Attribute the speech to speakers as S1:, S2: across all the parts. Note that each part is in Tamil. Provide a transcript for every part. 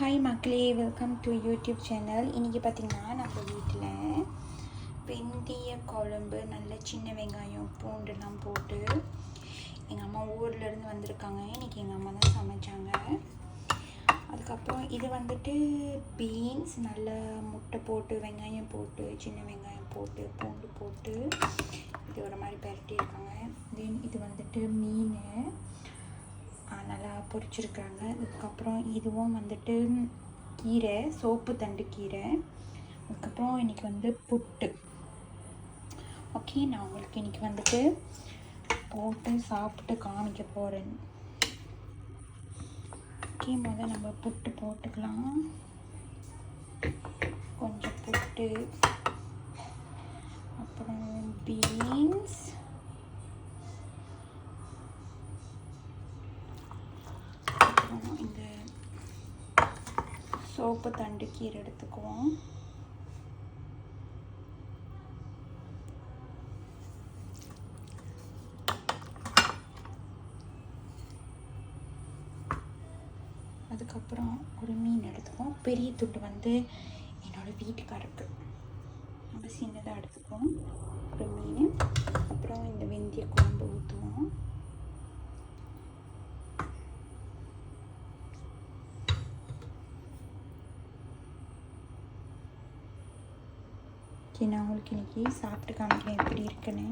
S1: ஹாய் மக்களே. வெல்கம் டு யூடியூப் சேனல் இன்றைக்கி பார்த்திங்கன்னா நம்ம வீட்டில் வெந்தய குழம்பு நல்ல சின்ன வெங்காயம் பூண்டுலாம் போட்டு எங்கள் அம்மா ஊர்லேருந்து வந்திருக்காங்க. இன்றைக்கி எங்கள் அம்மா தான் சமைச்சாங்க. அதுக்கப்புறம் இது வந்துட்டு பீன்ஸ் நல்ல முட்டை போட்டு வெங்காயம் போட்டு சின்ன வெங்காயம் போட்டு பூண்டு போட்டு இது ஒரு மாதிரி பரட்டியிருக்காங்க. தென் இது வந்துட்டு மீன். ஆஹ் பொரிச்சிருக்காங்க அதுக்கப்புறம் இதுவும் வந்துட்டு கீரை சோப்பு தண்டு கீரை. அதுக்கப்புறம் இன்னைக்கு வந்து புட்டு. ஓகே நான் உங்களுக்கு இன்னைக்கு வந்துட்டு போட்டு சாப்பிட்டு காமிக்க போகிறேன் ஓகே முதல் நம்ம புட்டு போட்டுக்கலாம். கொஞ்சம் புட்டு. அப்புறம் பீ சோப்பு தண்டு கீரை எடுத்துக்குவோம். அதுக்கப்புறம் ஒரு மீன் எடுத்துக்குவோம். பெரிய துண்டு வந்து என்னோடய வீட்டுக்காரருக்கு நம்ம சின்னதாக எடுத்துக்குவோம். ஒரு மீன். அப்புறம் இந்த வெந்தய குழம்பு ஊற்றுவோம் ஓகே நான் உங்களுக்கு இன்னைக்கு சாப்பிட்டு காமிக்கிறேன் எப்படி இருக்குன்னு.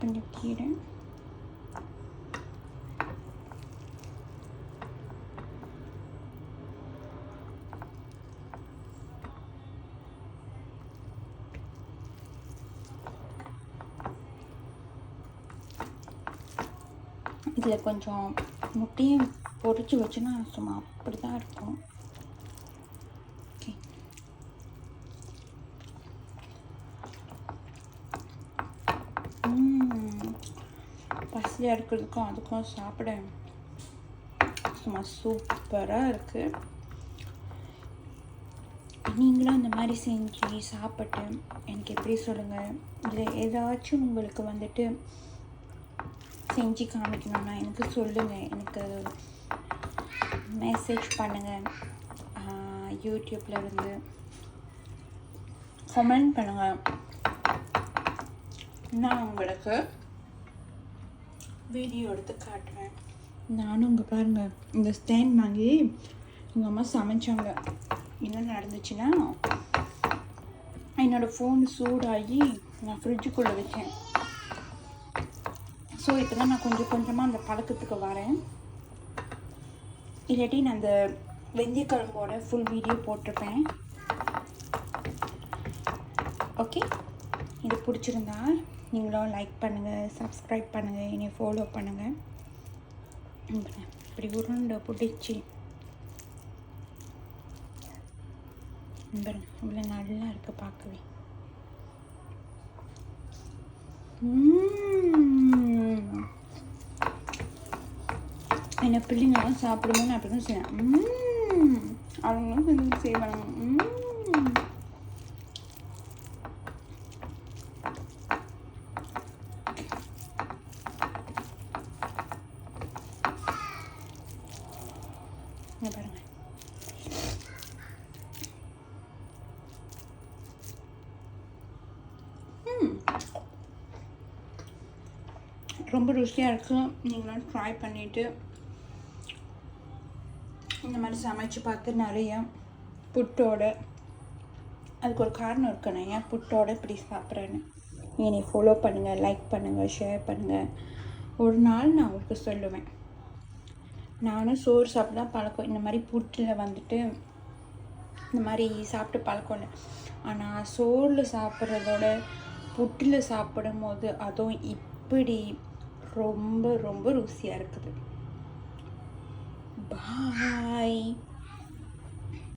S1: கொஞ்சம் கீரை. இதில் கொஞ்சம் முட்டையும் பொறிச்சு வச்சுன்னா சும்மா அப்படி தான் இருக்கும். ஓகே. பசியாக இருக்கிறதுக்கும் அதுக்கும் சாப்பிட சும்மா சூப்பராக இருக்குது நீங்களும் அந்த மாதிரி செஞ்சு சாப்பிட்டு எனக்கு எப்படி சொல்லுங்கள் இல்லை ஏதாச்சும் உங்களுக்கு வந்துட்டு செஞ்சு காமிக்கணும்னா எனக்கு சொல்லுங்கள் எனக்கு மெசேஜ் பண்ணுங்கள் யூடியூப்பில் இருந்து கமெண்ட் பண்ணுங்கள் நான் உங்களுக்கு வீடியோ எடுத்து காட்டுவேன் நானும் இங்கே பாருங்கள் இந்த ஸ்டேண்ட் வாங்கி எங்கள் அம்மா சமைச்சாங்க. என்ன நடந்துச்சுன்னா என்னோடய ஃபோன் சூடாகி நான் ஃப்ரிட்ஜுக்குள்ளே வச்சேன். ஸோ இப்போ தான் நான் கொஞ்சம் கொஞ்சமாக அந்த பழக்கத்துக்கு வரேன். இல்லாட்டி நான் அந்த வெந்தயக்கிழங்கோட ஃபுல் வீடியோ போட்டிருப்பேன். ஓகே இது பிடிச்சிருந்தா நீங்களும் லைக் பண்ணுங்கள் சப்ஸ்கிரைப் பண்ணுங்கள் என்னை ஃபாலோ பண்ணுங்கள் இப்படி உருண்டை பிடிச்சி. பாருங்க இவ்வளோ நல்லா இருக்குது பார்க்கவே. ம்? என்ன பிள்ளைங்களாம் சாப்பிடுமோன்னு நான் அப்படி தான் செய்வேன் உம். அவங்களும் கொஞ்சம் செய்வாங்க. உம். பாருங்க. ரொம்ப ருசியாக இருக்கும் நீங்களாம் ட்ரை பண்ணிவிட்டு இந்த மாதிரி சமைச்சு பார்த்து நிறைய புட்டோட அதுக்கு ஒரு காரணம் இருக்கணும். நான் ஏன் புட்டோட இப்படி சாப்பிட்றேன்னு? என்னை ஃபாலோ பண்ணுங்கள் லைக் பண்ணுங்கள் ஷேர் பண்ணுங்கள் ஒரு நாள் நான் உங்களுக்கு சொல்லுவேன். நானும் சோறு சாப்பிட்டு தான் பழக்கம். இந்த மாதிரி புட்டில் வந்துட்டு இந்த மாதிரி சாப்பிட்டு பழக்கம் இல்லை. ஆனால் சோறில் சாப்பிட்றதோட புட்டில் சாப்பிடும் போது அதுவும் இப்படி ரொம்ப ரொம்ப ருசியாக இருக்குது. Bye.